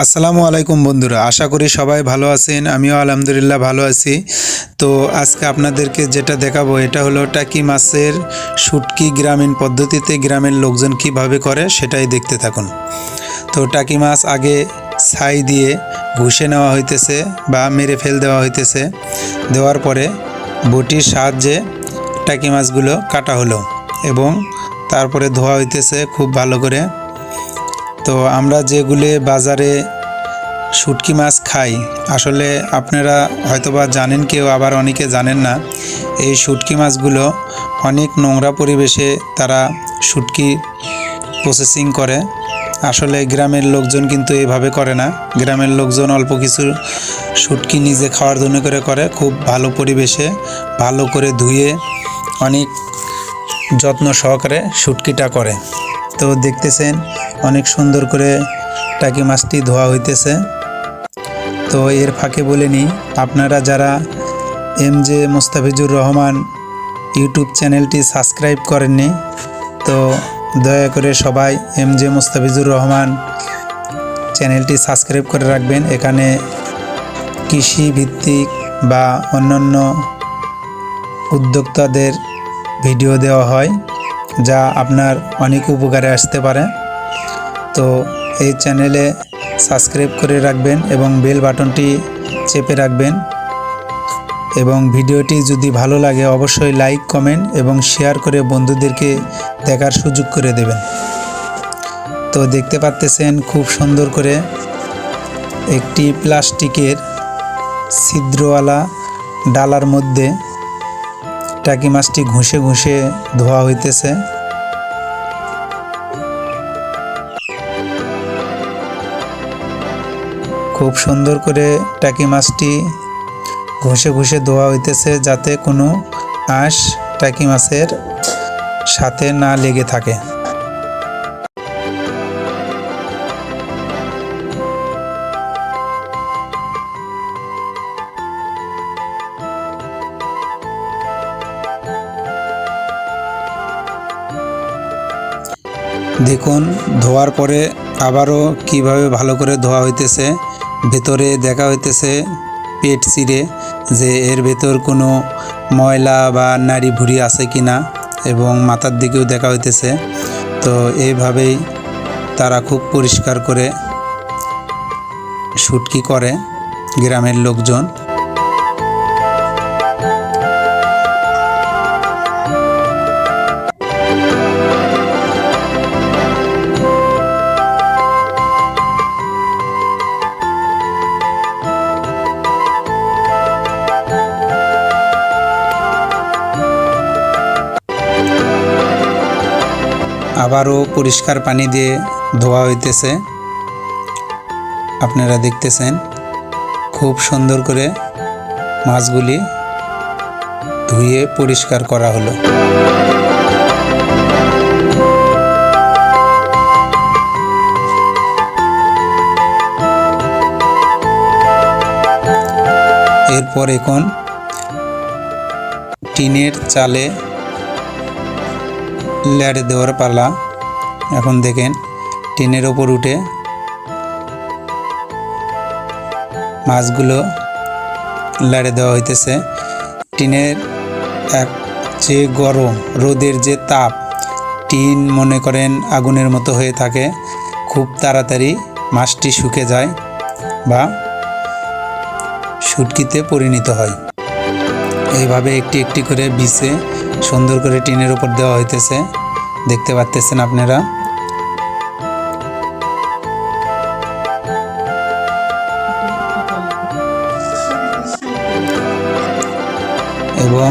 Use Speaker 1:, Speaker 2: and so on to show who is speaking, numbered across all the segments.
Speaker 1: আসসালামু আলাইকুম বন্ধুরা, আশা করি সবাই ভালো আছেন, আমিও আলহামদুলিল্লাহ ভালো আছি। তো আজকে আপনাদেরকে যেটা দেখাবো, এটা হলো টাকি মাছের শুটকি গ্রামীণ পদ্ধতিতে গ্রামের লোকজন কীভাবে করে সেটাই দেখতে থাকুন। তো টাকি মাছ আগে ছাই দিয়ে ঘুষে নেওয়া হইতেছে বা মেরে ফেল দেওয়া হইতেছে। দেওয়ার পরে বটির সাহায্যে টাকি মাছগুলো কাটা হলো এবং তারপরে ধোয়া হইতেছে খুব ভালো করে। তো আমরা যেগুলি বাজারে শুটকি মাছ খাই, আসলে আপনারা হয়তোবা জানেন, কেউ আবার অনেকে জানেন না, এই শুটকি মাছগুলো অনেক নোংরা পরিবেশে তারা শুটকি প্রসেসিং করে। আসলে গ্রামের লোকজন কিন্তু এভাবে করে না। গ্রামের লোকজন অল্প কিছু শুটকি নিজে খাওয়ার জন্য করে করে, খুব ভালো পরিবেশে ভালো করে ধুয়ে অনেক যত্ন সহকারে শুটকিটা করে। তো দেখতেছেন অনেক সুন্দর করে টাকি মাছটি ধোয়া হইতেছে। তো এর ফাঁকে বলে নিই, আপনারা যারা M J Mustafizur Rahman YouTube চ্যানেলটি সাবস্ক্রাইব করেননি, তো দয়া করে সবাই এম জে মুস্তাফিজুর রহমান চ্যানেলটি সাবস্ক্রাইব করে রাখবেন। এখানে কৃষি ভিত্তিক বা অন্যান্য উদ্যোক্তাদের ভিডিও দেওয়া হয়, যা আপনার অনেক উপকারে আসতে পারে। তো এই চ্যানেলে সাবস্ক্রাইব করে রাখবেন এবং বেল বাটনটি চেপে রাখবেন। এবং ভিডিওটি যদি ভালো লাগে অবশ্যই লাইক, কমেন্ট এবং শেয়ার করে বন্ধুদেরকে দেখার সুযোগ করে দেবেন। তো দেখতে পাচ্তেছেন খুব সুন্দর করে একটি প্লাস্টিকের ছিদ্রওয়ালা ডালার মধ্যে টাকি মাছটি ঘুষে ঘুষে ধোয়া হইতেছে। খুব সুন্দর করে টাকি মাছটি ঘষে ঘষে ধোয়া হইতেছে যাতে কোনো আঁশ টাকি মাছের সাথে না লেগে থাকে। দেখুন, ধোয়ার পরে আবারও কীভাবে ভালো করে ধোয়া হইতেছে। ভেতরে দেখা হইতেছে পেট চিরে যে এর ভেতর কোনো ময়লা বা নাড়ি ভুড়ি আছে কি না এবং মাথার দিকেও দেখা হইতেছে। তো এইভাবেই তারা খুব পরিষ্কার করে শুটকি করে গ্রামের লোকজন। আবারও পরিষ্কার পানি দিয়ে ধোয়া হইতেছে। আপনারা দেখতেছেন খুব সুন্দর করে মাছগুলি ধুয়ে পরিষ্কার করা হলো। এরপর এখন টিনের চালে ল্যাড়ে দেওয়ার পালা। এখন দেখেন, টিনের ওপর উঠে মাছগুলো ল্যাড়ে দেওয়া হইতেছে। টিনের এক যে গরম, রোদের যে তাপ, টিন মনে করেন আগুনের মতো হয়ে থাকে। খুব তাড়াতাড়ি মাছটি শুকে যায় বা শুটকিতে পরিণত হয়। এইভাবে একটি একটি করে বিছে সুন্দর করে টিনের উপর দেওয়া হইতেছে। দেখতে পাচ্তেছেন আপনারা? এবং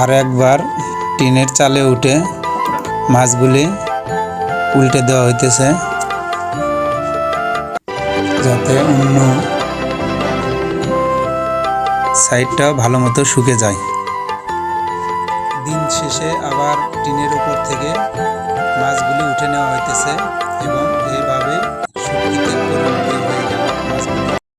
Speaker 1: আর একবার টিনের চালে উঠে মাছগুলি উল্টে দেওয়া হইতেছে। যাতে অন্য সাইডটা ভালো মতো শুকে যায়। দিন শেষে আবার টিনের উপর থেকে মাছগুলি উঠে নেওয়া হইতেছে এবং এইভাবে শুকিতে